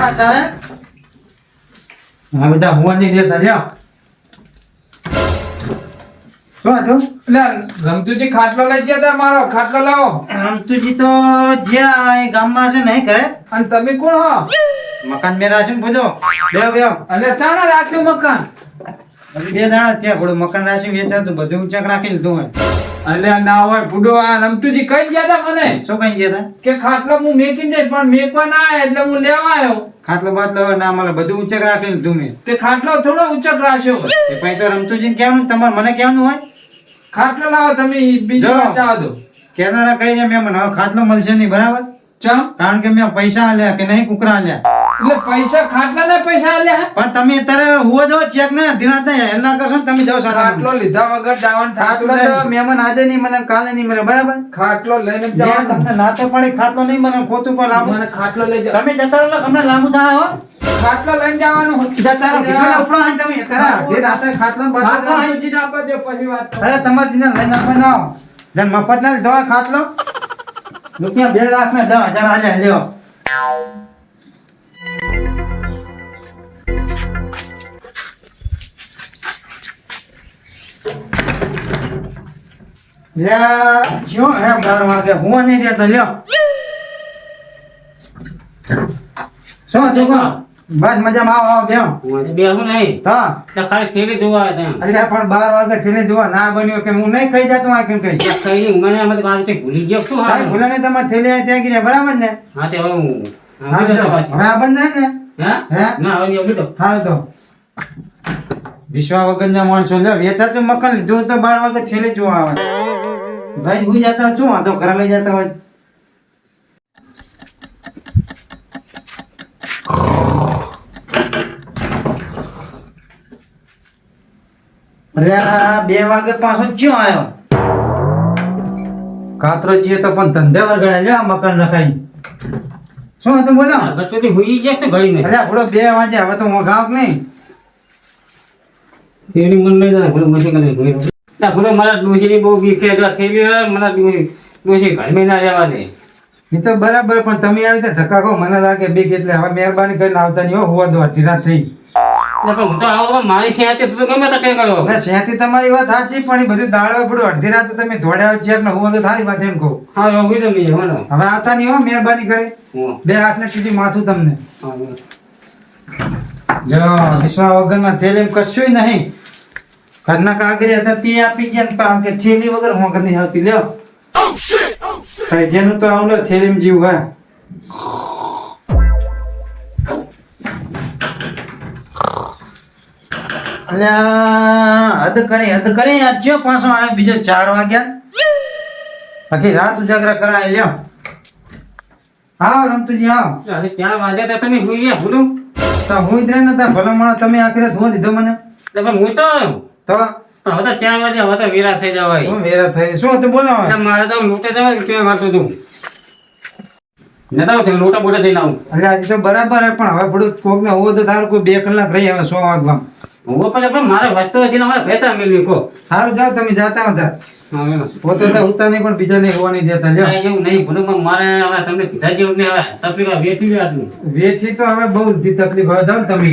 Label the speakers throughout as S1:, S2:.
S1: હા તારે? હા બેટા હું નહીં દેતા લ્યો શું હતું?
S2: એટલે રમતુજી ખાટલો લઈ ગયા તા મારો ખાટલો લાવો.
S1: રમતુજી તો જ્યાં એ ગામમાં છે નહીં કરે
S2: અને તમે કોણ હો?
S1: મકાન મેરા છે ને બધો બેહો બેહો.
S2: અને ચાણા રાખ્યું મકાન?
S1: બે દાણા ત્યાં થોડું મકાન રાખ્યું વેચાતું બધું ચેક રાખી લીધું હોય.
S2: અલ્યા ના હોય બુડો આ રમતુજી કઈ ગયા તા મને?
S1: શું કઈ ગયા હતા
S2: કે ખાટલો હું મેકી દે પણ મેકવા ના આયા એટલે હું લેવા આવ્યો.
S1: ખાટલો બાટલો ના મળે બધું ઊંચાક રાખી લીધું મેં.
S2: તે ખાટલો થોડો ઊંચક રાખ્યો.
S1: એ પછી તો રમતુજી કહેવાનું તમારે મને કહેવાનું હોય?
S2: ખાટલો લાવો તમે બીજો જાવ દો
S1: કહેનારા કહીને મેં મને ખાટલો મળશે નહીં બરાબર?
S2: ચા
S1: કારણ કે મેં પૈસા આલ્યા કે નહીં કુકરા આલ્યા.
S2: એટલે પૈસા ખાટલા ના પૈસા આલ્યા
S1: પણ તમે અત્યારે હુવો જો ચેક ને ને હેલ ના કરશો ને તમે જાઓ સાથે
S2: ખાટલો લીધા વગર જવાનું
S1: ખાટલો તો મહેમાન આજે નહીં મને કાલે નહીં મળે બરાબર?
S2: ખાટલો લઈને જવાનું.
S1: તમને ના તો પડી ખાટલો નહીં મને ખોટું પણ લાંબુ.
S2: મને ખાટલો લઈ જાઓ.
S1: તમે જતા રહો હમણાં લાંબુ થાય હો.
S2: ખાટલો લઈને જવાનું.
S1: જતા રહો. ભીખોને ઉપડો અહીં તમે તારા જે રાતે ખાટલો ને બાટલો ઉપડો
S2: આપવા દ્યો, પછી વાત
S1: અરે તમારે જીને લઈને આપવા ના મફત ના લીધો ખાટલો રૂપિયા બે લાખ ને દસ હજાર આજે લ્યો. લ્યા, શું હે બાર વાગે. હું નહીં દેતો લ્યો. શું હતું કહો? બસ મજામાં આવો આવો બેહો.
S3: હું બેહું નહીં.
S1: તો?
S3: ખાલી થેલી જોવા
S1: અરે પણ બાર વાગે થેલી જોવા ના બન્યો કે હું નહીં ખાઈ જતો આ કેમ કઈ?
S3: ખાઈને મને આ રીતે ભૂલી ગયો શું
S1: સાહેબ
S3: હારું?
S1: ભૂલાને તમારે થેલી ત્યાં બરાબર ને?
S3: હા તે હવે હું
S1: બંધ થાય ને? વિશ્વા માણસો લ્યો વેચાતું મકાન લીધું તો બાર વાગે થેલી જોવા આવે. ભાઈ હું જતા શું વાંધો? ઘરે લઈ જતા હોય. બે વાગે પાછો ક્યાં આવ્યો? કાતરો જીએ તો પણ ધંધે વરગાડે લ્યો આ મકાન નખાઈ શું હતું બોલો?
S3: ગટપતિ હુઈ જશે ઘડી નહીં
S1: અલ્યા થોડો બે વાંચે હવે તો હું ગાવ નહીં?
S3: તેની મન લઈ જાય ભલે મશીન કરી ભૂલી ના ભલે મારા ડોશીની બહુ બીક એટલે થેલી હોય મારા ડોશી ઘરમાં ના રહેવા દે.
S1: એ તો બરાબર પણ તમે આવી રીતે ધક્કા કહો મને લાગે બીક એટલે હવે મહેરબાની કરીને આવતા નહીં હો હોવા દો અડધી રાત થઈ.
S3: પણ હું તો આવું પણ મારી સાથે તું તો ગમે તે કઈ કરો.
S1: એટલે શેથી તમારી વાત સાચી પણ એ બધું દાડવા પડું અડધી રાતે તમે ધોડ્યા છે હોવા તો થારી વાત એમ કહું.
S3: હા હવે હુઈ તો. નહીં
S1: હવે આવતા નહીં હો મહેરબાની કરી.
S3: હું.
S1: બે હાથને સીધી માથું તમને.
S3: હા, હું.
S1: જો વિશ્વા વગરના થેલી કશું નહીં. ઘરના કાગરી હતા તે આપી ગયા ને પા- કે થેલી વગર હું કદી આવતી લ્યો. કઈ જેનું તો આવું થેલીમ જીવ હોય અલ્યા હદ કરી હદ કરી આજ જો પાછો આવ્યો બીજો ચાર વાગ્યા. આખી રાત ઉજાગરા કરાય લ્યો. હા રમતુજી હા
S3: અરે ચાર વાગ્યા તા તમે હુઈ ગયા ભૂલું
S1: તો હું જ ને તા ભલા માણસ તમે આખી રાત હોવા દીધો મને?
S3: પણ હું તો
S1: તો?
S3: હવે તો ચાર વાગ્યા હવે તો વેરા થઈ જવાય.
S1: હું વેરા થઈ શું હતું બોલો
S3: મારે તો લોટે જવાય કેવા વાતો તું? નતા હું લોટા બોટા થઈને આવું.
S1: એટલે હજી તો બરાબર હે પણ હવે થોડું કોક ને હોવો તો તારું કોઈ બે કલાક રહી હવે સો વાગવા
S3: હું પણ આપણે મારે વસ્તુ હતી અમારે કહેતા મેળવી કો
S1: સારું જાઓ તમે જાતા હતા પોતે તો ઉતા નહીં પણ બીજા નહીં હોવા નહીં દેતા લ્યો.
S3: એવું નહીં ભૂલું મારે હવે તમને કીધા જેવું નહીં હવે તકલીફ વેઠી આટલું.
S1: વેઠી તો હવે બહુ તકલીફ હવે જાઓ તમે.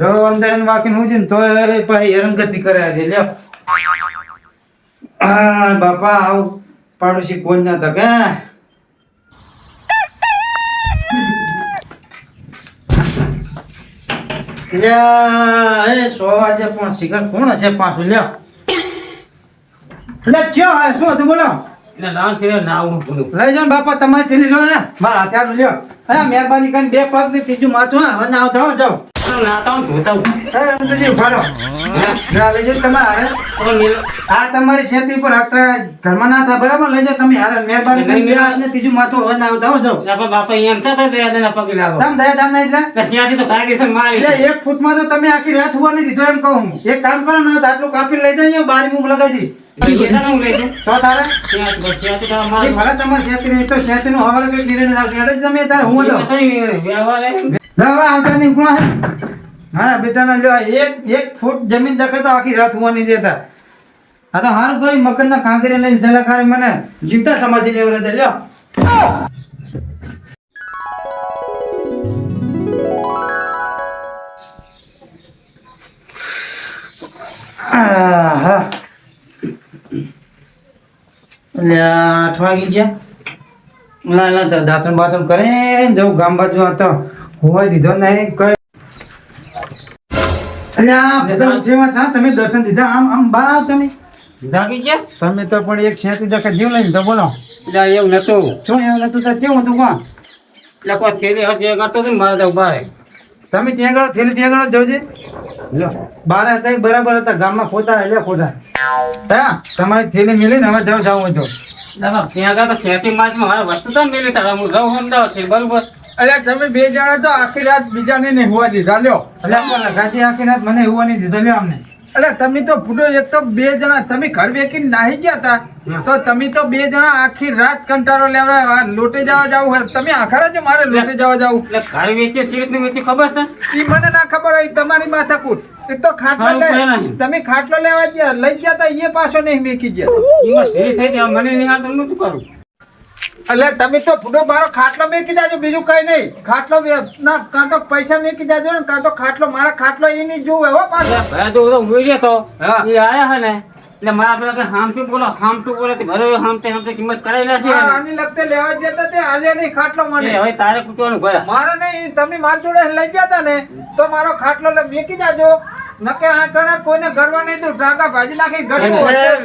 S1: જો અંદર વાકીને હું ને તો ભાઈ હેરાનગતિ કરે આજે લ્યો. બાપા આવું પાડોશી કોઈ ના તકે એ સો વાગે પણ કોણ હશે પાછું લ્યો? લે ચ્યો હે? શું હતું બોલો?
S3: એટલે લાવણ ફેર ના આવું ભૂલું
S1: લઈ જાઓ બાપા તમારી થેલી લો ને મારા હાથે લ્યો. હા મહેરબાની કરીને બે પગ ને ત્રીજું માથું હા હવે ના જાઓ જાઓ
S3: નાતા હું ધોતા હું
S1: હે રમતુજી ઊભા રહો. લે લઈ જાઓ તમારા. હારે આ તમારી છેતી પર હકતા ઘરમાં ના થા બરાબર? લઈ જાઓ તમે હારે મહેરબાની કરીને બે હાથ ને ત્રીજું માથું હવે ના જાઓ જાઓ
S3: બાપા બાપા એમ તો દયા દેના પગે લાવો.
S1: તમ દયા દામ એટલે.
S3: એટલે ત્યાંથી તો કાયદેસર મારી.
S1: એટલે એક ફૂટમાં તો તમે આખી રાત હોવા નહીં દીધો એમ કહું એક કામ કરો ને તો આટલું કાપી લઈ જાઓ બારી મુખ લગાવી દઈશ.
S3: હું.
S1: તો તારે?
S3: તો
S1: ભલે તમારી છેતી નહીં તો છેતી નું હવાલે કઈ નિર્ણય લાવશે. એટલે જ તમે તારે હું દો મારા બેટાના લ્યો, એક એક ફૂટ જમીન દખતા આખી રાત હોવા નહીં દેતા આ તો હાર કરી મકરના કાંકરી લઈને ધલા ખારી મને જીવતા સમાજી લેવા રહેતા. લ્યો. અઠવા વાગી ગયા. ના ના દાંતણ બાતણ કરે જવું ગામ બાજુ હતો હોવાય દીધો નહીં કઈ અલ્યા તમે દર્શન દીધા આમ આમ બહાર આવ તમે.
S3: જાગી ગયા?
S1: તમે તો પણ એક છેતી ટકા જીવ લઈને તો બોલો.
S3: એવું નતું.
S1: શું એવું નતું? તો કેવું હતું કોણ?
S3: એટલે કોઈ થેલી હતી કરતો હતો ને મારે તો ઊભા
S1: તમે ત્યાં આગળ થેલી ત્યાં આગળ જવજે બાર હતા બરાબર હતા ગામમાં ખોટા એટલે ખોટા હા તમારી થેલી મિલી ને હવે જાવ જાવ હોય તો.
S3: ત્યાં આગળ તો છેતી માર્ચમાં મારે વસ્તુ તો મિલી તારા હું રહું અમદાવાદથી બરોબર.
S2: અલ્યા તમે બે જણા તો આખી રાત બીજાને નહીં હોવા દીધા લ્યો.
S1: એટલે પણ આખી રાત મને હોવા નહીં દીધા લ્યો અમને.
S2: અલ્યા તમે તો ફૂટો એક તો બે જણા તમે ઘર વેકીને નાહી ગયા હતા. તો તમે તો બે જણા આખી રાત કંટાળો લેવા લોટે જવા જાવ હોય તમે આખરા જ મારે લોટે જવા જાવ.
S3: ઘર વેચે ની વેચી ખબર છે?
S2: એ મને ના ખબર હોય તમારી માથાકૂટ. એક તો ખાટલો લે તમે ખાટલો લેવા ગયા લઈ ગયા તા એ પાછો નહીં મેકી ગયા.
S3: મને નહીં હું શું કરું?
S2: એટલે તમે તો ફૂડો મારો ખાટલો મેકી જાજો બીજું કઈ નહીં. ખાટલો ના કાં તો પૈસા મેકી જાજો ને કાં તો ખાટલો મારા ખાટલો એ નહીં જોવે હો પાછો.
S3: તો હું રહ્યો તો. એ આયા હે ને એટલે મારા પેલા કે હામતું બોલો હામતું બોલે ભરો ભરે હામતે હામતે કિંમત કરાઈ નાખી
S2: આની લગતે લેવા જતા તે આજે નહીં ખાટલો મને.
S3: હવે તારે કૂટવાનું ભયા
S2: મારો નહીં તમે માર જોડે લઈ ગયા તા ને તો મારો ખાટલો મેકી જાજો નકે આ કણે કોઈને ગરવા નહીં દઉં ટાંકા ભાજી નાખી તોય.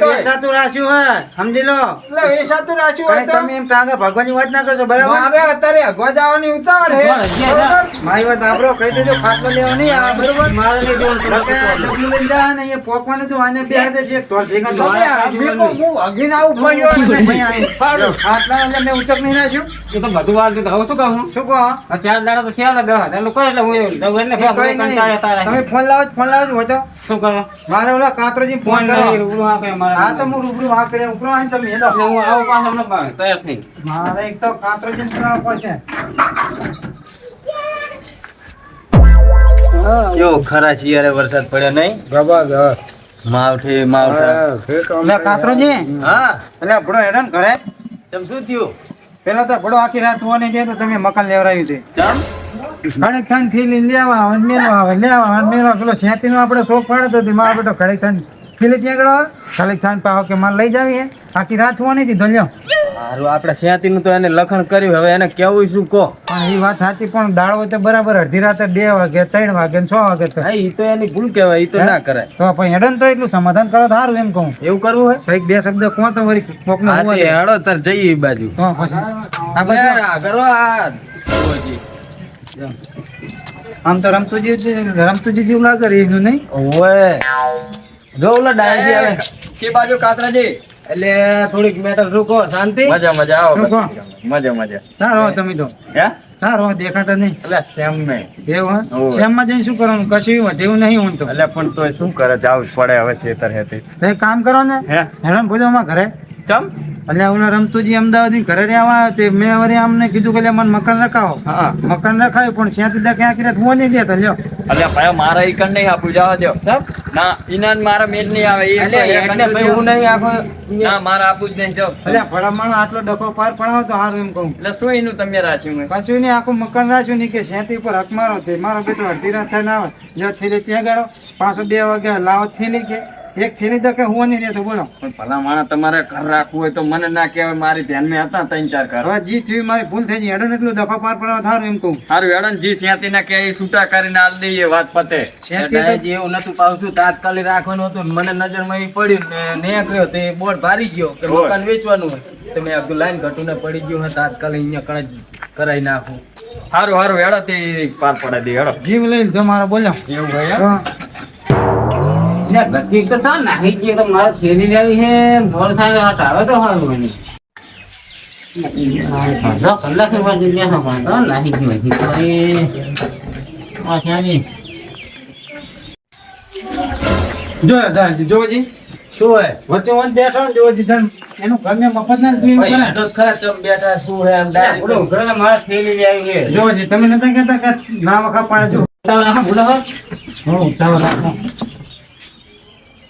S1: વેચાતું રાખ્યું હે સમજી લો
S2: એટલે વેસાતું રાખ્યું
S1: કઈ
S2: હોય
S1: તમે એમ ટાંકા ભગવાનની વાત ના કરશો બરાબર
S2: મારે અત્યારે અગવા જવાની ઉતાવળ હે?
S1: મારી વાત આપડો કહી દેજો ખાટલો લેવા નહીં આવે બરોબર
S3: મારે નહીં
S1: આ
S3: કૂટવાનું.
S1: ડબલું લઈને જા ને અહીંયા પોકવાને તો આને બે હાથે છે તો ભેગા તો
S2: હું અગીને ઉપર.
S1: ખાટલા એટલે મેં ઉચક નહીં રાખ્યું
S3: તો બધું વાર દીધું હવે શું કહું
S1: શું કહો?
S3: ચાર દાડા તો થયા ને દસ હજાર લોકો એટલે હું દઉં એટલે
S1: એ
S3: ફેર
S1: કઈ
S3: મને કંટાળે તારે.
S1: તમે ફોન લાવો ફોન લાવો હોય તો.
S3: શું કરો?
S1: મારે ઓલા કાતરોજી ફોન
S3: ફોન
S1: કરો.
S3: રૂબરૂ આપે મારે.
S1: હા તો હું રૂબરૂ વાત કર્યા ઉપરો આવીને તમે હેલો
S3: હું આવું પાછો હમણાં તૈયાર થઈ
S1: મારે એક તો કાતરોજી કરાવવા પડશે
S4: કેવો ખરા શિયારે વરસાદ પડ્યો નહીં. માવઠી માવઠા.
S1: કાતરોજી
S4: હા.
S1: એટલે ભડો હેરાન ઘરે.
S4: તમ શું થયું?
S1: પેલા તો ભડો આખી રાત ઓને છે તો તમે મકાન લેવડાવ્યું છે. ઘણે ખાનથી લેવા આવે આવે લેવા આવે પેલો સેતી નો આપડે શોખ પાડે તો મારા બેટો ખડેક ખાન થેલી ત્યાં આગળ ખડેક ખાન પાવ કે મારે લઈ જાવી હે. આખી રાત હોવાની હતી ધોલ્યો.
S4: સારું આપણે સ્યાતી નું તો એને લખણ કર્યું. હવે એને કેવું શું કહો?
S1: પણ એ વાત સાચી પણ દાડો તો બરાબર અડધી રાતે બે વાગે ત્રણ વાગે છ વાગે તો.
S4: એ તો એની ભૂલ કહેવાય એ તો ના કરાય.
S1: તો પણ હેડન તો એટલું સમાધાન કરો તો સારું એમ કહું.
S4: એવું કરવું હોય?
S1: સાહેબ બે શબ્દ કહો તો વળી કોકને
S4: હા
S1: હોવા
S4: હેડો તાર જઈએ એ બાજુ.
S1: તો પછી આ
S4: કરો આ
S1: આમ તો રમતુજી રમતુજી જેવું લાગે એનું નહીં?
S4: ઓવે. જો ઓલા ડાયજી આવે.
S2: કે બાજુ કાતરાજી
S4: એટલે થોડીક મેટર શું શાંતિ.
S5: મજા મજા આવો
S1: કહો
S5: મજા મજા.
S1: સારો તમે તો.
S5: હે?
S1: સારો દેખાતા નહીં.
S5: એટલે સેમ નહીં
S1: એવું હા. શ્યામમાં જઈને શું કરવાનું? કશું વધેવું નહીં હું તો.
S5: એટલે પણ તોય શું કરે? જાવું પડે હવે શેતર હેતી
S1: તો કામ કરો ને
S5: હે?
S1: હેડન પૂજામાં ઘરે.
S5: ચમ?
S1: એટલે ઓલા રમતુજી અમદાવાદની ઘરે રહેવા આવ્યો તે મેં વળી અમને કીધું કે મને મકાન રખાવો.
S5: હા.
S1: મકાન રખાય પણ ત્યાંથી દા ક્યાં ક્યાં હું નહીં દેતો લ્યો.
S5: એટલે ભાઈ મારા ઈ કણ નહીં આપું જવા દો ના ઈનાન મારા મેજ નહીં આવે
S4: એટલે ભાઈ હું નહીં આખો
S5: ના મારા આપું જ નહીં જો.
S1: એટલે ભડામણ આટલો ડખો પાર પડાવો તો સારું એમ કહું.
S5: એટલે શું એનું તમે રાખ્યું મેં?
S1: પાછું નહીં આખું મકાન રાખ્યું નહીં કે સેતી પર હક મારો તે મારો બેટો અડધી રાત થઈને આવે જો થેલી ત્યાં ગાડો પાછો બે વાગે લાવો થેલી કે. એક થેલી તો કે હું નહીં દેતો બોલો.
S5: પણ ભલા માણસ તમારે ઘર રાખવું હોય તો મને ના કહેવાય મારી ધ્યાનમાં હતા ત્રણ ચાર ઘર.
S1: હવે જી થયું મારી ભૂલ થઈ ગઈ. હેડન એટલું દફા પાર પડવા થારું એમ કહું.
S5: સારું હેડન જી સ્યાતી ના કે છૂટા કરીને આલ દઈએ વાત પતે.
S4: એવું નતું પાવતું. તાત્કાલિક રાખવાનું હતું મને નજરમાં એ પડ્યું ને નેકળ્યો તે બોર્ડ ભારી ગયો કે. મકાન વેચવાનું હોય. તો મેં અબ્દુલ લાઈન ઘટું ને પડી ગયું હોય તાત્કાલિક અહીંયા કણ કરાવી નાખું.
S5: સારું સારું હેડો તે પાર પડાઈ દે હેડો
S1: જીમ લઈને જો મારો બોલ્યો
S5: એવું હોય એમ?
S3: ગતિ તો થાય નાખી જઈએ તો મારે થેલી લેવી છે મોર થાય આ ટાવે તો સારું બની અડધો કલાક બાજુ લેશો પણ તો નાખી ગયો હજી તો એ. આ શાની
S1: જો જોજી
S4: શું હોય?
S1: વચ્ચે વચ્ચે બેઠો ને જોજી એનું ઘરને મફત ના કરે.
S4: ખરા ચમ બેઠા શું હે એમ
S3: બોલો ઘરે મારે લેવી છે.
S1: જોજી તમે નતા કહેતા કે ના વખા પાડે જો
S3: ઉતાવળ રાખો, બોલો હવે.
S1: ઉતાવળ રાખો.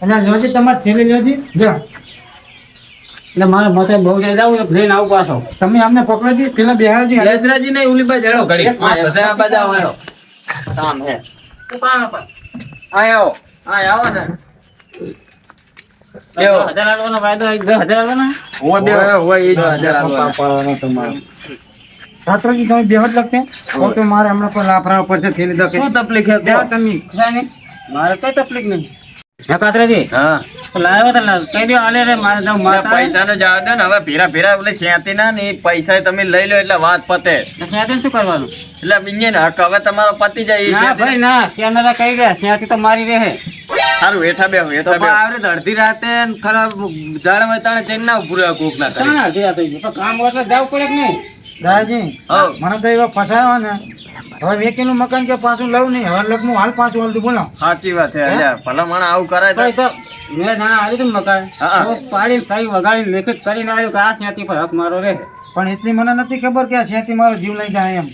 S1: એટલે જોજી તમારે થેલી જોજી જો.
S3: એટલે મારે માથે બહુ જાય જાવું લઈને આવું પાછો.
S1: તમે અમને પકડોજી પેલા બિહારજી
S4: લેજરાજી નહીં ઉલી બાજુ હેડો ઘડી બધા આ બાજુ
S5: કામ હે. આય આવો. ને.
S3: હજાર આલવાનો વાયદો હજાર આલવાના?
S4: હોય બે
S5: હોય, હોય, એ જ
S4: દસ હજાર આલવાના.
S5: તમારે.
S1: રાત્રોજી તમે બેહોશ લખતે? તો તો મારે હમણાં પર લાફરા ઉપર છે થેલી દો કે
S4: શું તકલીફ છે
S1: તમે.
S3: મારે કઈ તકલીફ નહીં. કાતરાજી
S4: હા.
S3: લાવ્યો તો કઈ દો આલે રે મારે જાવ માતા
S5: પૈસા નો જવા દો ને હવે ભેરા ભેરા એટલે શેતી ના ને પૈસા તમે લઈ લો એટલે વાત પતે.
S3: શું કરવાનું?
S5: એટલે બીજે ને હક હવે તમારો પતી જાય
S3: ના ભાઈ ના. કેનારા કઈ ગયા શેતી તો મારી રહે.
S5: સારું હેઠા બે હેઠા બે
S4: આવડે તો અડધી રાતે ને ખરાબ હોય તાણે ચેન ના ઉભું કોક ના કરે
S3: ચાલ હજી આ થઈ ગયું. પણ કામ હોય તો જવું પડે કે નહીં?
S1: દાદાજી
S4: હઉ.
S1: મને તો એવા ફસાયો ને. હવે વેકીનું મકાન કે પાછું લઉં નહીં. હવે લગ્ન હાલ પાછું હાલતું બોલો
S5: સાચી વાત છે ભલે ભલા માણસ આવું કરાય
S3: ભાઈ
S5: તો
S3: તો મેં જાણે આવી તું ને મકાન પાડીને કઈ વગાડીને લેખિત કરીને આવ્યો કે આ સેતી પર હક મારો રે
S1: પણ એટલી મને નથી ખબર કે આ સેતી મારો જીવ લઈ જાય એમ.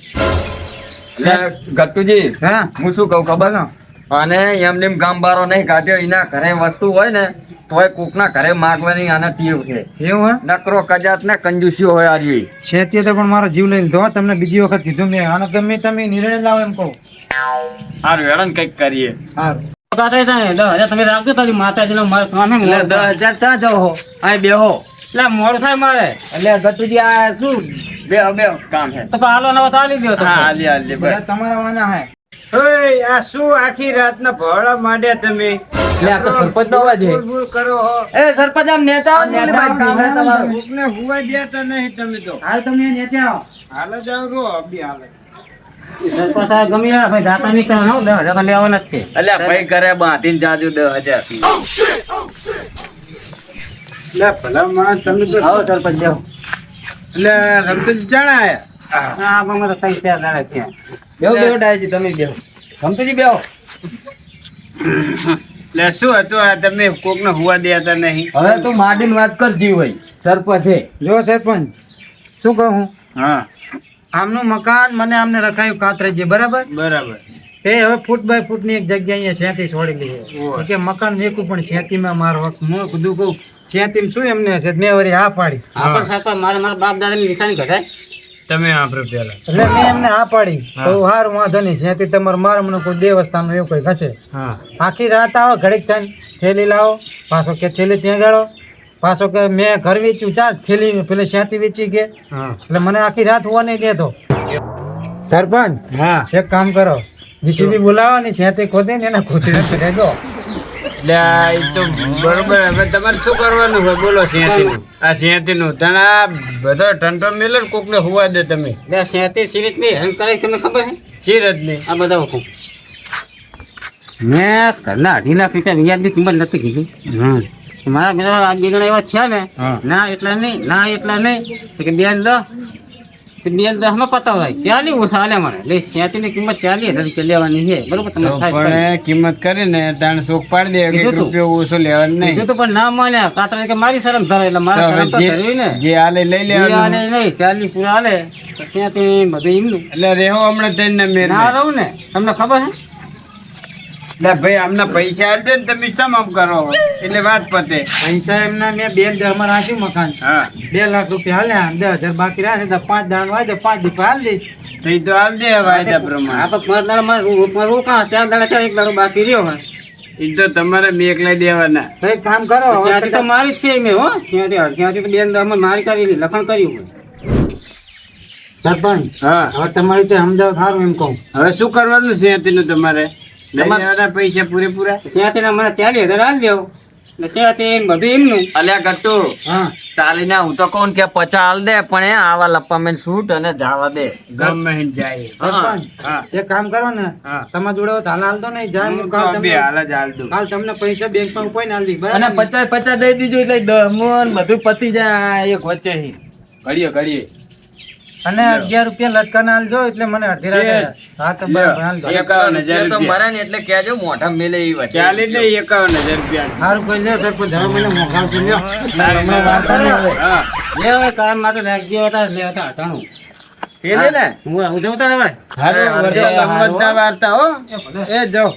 S5: ગટ્ટુજી
S1: હા?
S5: હું શું કહું ખબર?
S1: બોલો.
S5: અને એમને એમ ગામ બારો નહીં કાઢ્યો એના ઘરે વસ્તુ હોય ને તોય કોકના ઘરે માગવાની આના ટીવ છે.
S1: એવું હે?
S5: નકરો કજાત ને કંજુસી હોય આ રહી
S1: શેતીએ તો પણ મારો જીવ લઈને લીધો તમને બીજી વખત કીધું મેં. આનો ગમે તમે નિર્ણય લાવો એમ કહું.
S5: સારું હેડન કંઈક કરીએ.
S1: સારું
S3: તમે રાખજો તારી માતાજીનો મારે કામ
S4: દસ હજાર ચા જાઓ અહીં બેહો.
S3: એટલે મોડું થાય મારે.
S4: એટલે ગતુજી આ શું?
S5: બે બે કામ છે.
S3: તો હાલો નવા તો દો
S5: હા હાલી હાલી
S1: તમારા વાના હે. આ શું આખી રાતના ભોળા માંડ્યા તમે?
S4: એટલે આ તો સરપંચ નો અવાજ છે
S1: કરો હો.
S4: એ સરપંચ આમ નેચા ને એટલે ભાઈ કામ હે તમારું.
S1: કોકને હુવા દેતા નહીં તમે તો. હાલ તમે નેચે હાલ જ આવો રો અબી હાલ
S3: સરપંચ સાહેબ ગમી ગયા ભાઈ દાતા નહીં કરવાના હો, દસ હજાર લેવાના જ છે.
S5: અલ્યા ભાઈ ઘરે બાંધીને જાજુ દસ હજાર
S1: લે ભલા માણસ તમે તો
S4: આવો સરપંચ બેહો.
S1: એટલે રમતું જાણા આયા?
S3: હા. પણ તો ત્રણ ચાર દાડા થયા
S4: બેહો બેહો ડાયજી તમે બેહો. ગમતુજી બેહો.
S5: એટલે શું હતું? આ તમે કોકને હુવા દેતા નહીં.
S4: હવે તું માંડીને વાત કર જીવ ભાઈ. સરપંચ
S1: જો સરપંચ શું કહું
S5: હા?
S1: આમનું મકાન મને આમને રખાયું કાંતરેજી બરાબર?
S5: બરાબર.
S1: તે હવે ફૂટ બાય ફૂટની એક જગ્યા અહીંયા સેતી છોડેલી છે. કે મકાન વેકું પણ સેતીમાં મારો હક. હું કીધું કહું સેતીમાં શું એમને હશે મેં વળી હા પાડી?
S3: હા પણ મારે મારા બાપ દાદાની નિશાની ઘટાય.
S5: તમે આપડે પેલા
S1: એટલે મેં એમને આ પાડી. તો હારું વાંધો નહીં. સેતી તમારે મારે મને કોઈ દેવસ્થાન એવું કોઈ થશે
S5: હા.
S1: આખી રાત આવો ઘડીક થઈને થેલી લાવો. પાછો કે થેલી ત્યાં ગાળો. પાછો કે મેં ઘર વેચ્યું ચા થેલી પેલે સેતી વેચી કે. એટલે મને આખી રાત હોવા નહીં દેતો. સરપંચ
S5: હા.
S1: એક કામ કરો. જીસીબી બોલાવો ને સેતી ખોદે ને એને ખોદી
S5: એટલે આ તો બરોબર. હવે તમારે શું કરવાનું હોય? બોલો સિંહતીનું આ સિંહતીનું તને આ બધો ટંટો મેલો ને હોવા દે તમે.
S3: બે શેતી સિરિતની હેંગ કરે તમને ખબર છે?
S5: ચીર જ નહીં.
S3: આ બધા વખત મેં ઘરના અઢી લાખ રૂપિયા વ્યાજની કિંમત નથી કીધી. મારા બધા આ બે જણા એવા થયા ને ના એટલા નહીં ના એટલા નહીં. કે બેન દો તો દસમાં પતાવાય ચાલી ઓછા હાલે મને એટલે શેતી ની કિંમત ચાલી હજાર રૂપિયા લેવાની છે. બરોબર તમે થાય કરો.
S5: કિંમત કરીને તાણ શોક પાડી દે
S3: તું.
S5: રૂપિયો ઓછો લેવાનું
S3: નહીં. તો પણ ના માન્યા કાતરા કે મારી શરમ ધરે એટલે મારે શરમ તો ધરવી ને.
S5: જે હાલે લઈ
S3: લેવાનું. હાલે નહીં ચાલી પૂરા હાલે. તો ત્યાંથી બધું એમનું.
S5: એટલે રેહો હમણાં તઈને મેં
S3: ના રહું ને. તમને ખબર હે?
S5: એટલે ભાઈ આમના પૈસા આપજો ને તમે ચમ આમ કરો? એટલે વાત પતે.
S1: પૈસા એમના મેં બે અમારે રાખ્યું મકાન
S5: હા.
S1: બે લાખ રૂપિયા હાલ્યા દસ હજાર બાકી રહ્યા છે તો પાંચ દાણ વાય તો પાંચ રૂપિયા હાલ દઈશ
S5: તો એ તો હાલ દે વાયદા પ્રમાણે.
S3: આ તો પાંચ દાડા રોકાણ ચાર દાડા ચાર એક દાડો બાકી રહ્યો હોય
S5: તો તમારે મેક લઈ દેવાના.
S1: તો એક કામ કરો
S3: ત્યાંથી તો મારી જ છે મેં હો. ત્યાંથી ત્યાંથી તો બેન અમે મારી કરી લખણ કર્યું
S1: સરપંચ
S5: હા.
S1: હવે તમારી રીતે અમદાવાદ સારું એમ કહું.
S5: હવે શું કરવાનું છે ત્યાંથી તમારે? પૈસા પૂરેપૂરા?
S3: ત્યાંથી ના ચાલી હજાર હાલ દેવું. બધું એમનું.
S5: અલ્યા ગટ્ટુ
S1: હા.
S5: ચાલીને હું તો કહું કે પચા હાલ દે પણ એ આવા લપ્પામેન્ટ શૂટ અને જાવા દે. ગમે જાય.
S1: એક કામ કરો ને
S5: હા.
S1: તમારા જોડે હાલ હાલ દો જાય હું તમને
S5: હાલ જ હાલ દઉં.
S1: તમને પૈસા બેંકમાં કોઈ ના દી
S5: અને પચાસ પચાસ દઈ દીધું એટલે દમન બધું પતી જાય એક વચ્ચે ઘડીએ ઘડીએ.
S1: અને અગિયાર રૂપિયા લટકાના આલજો એટલે મને અડધી રાતે હા તો બરાબર
S5: એકાવન હજાર રૂપિયા. ને એટલે કહેજો મોઢા મેલે એ વાત ચાલે ને એકાવન હજાર રૂપિયા.
S1: સારું કોઈ સર કોઈ ધર્મ મને મોંઘાવ છે લ્યો.
S5: હમણાં વાંધો નહીં. હવે. હા.
S3: લે હવે કામ માટે રાખજે હતા લે હતા એ
S5: લે ને.
S3: હું. હું જવું તારે ભાઈ
S5: હારું વાર્તા હો. એ જાઓ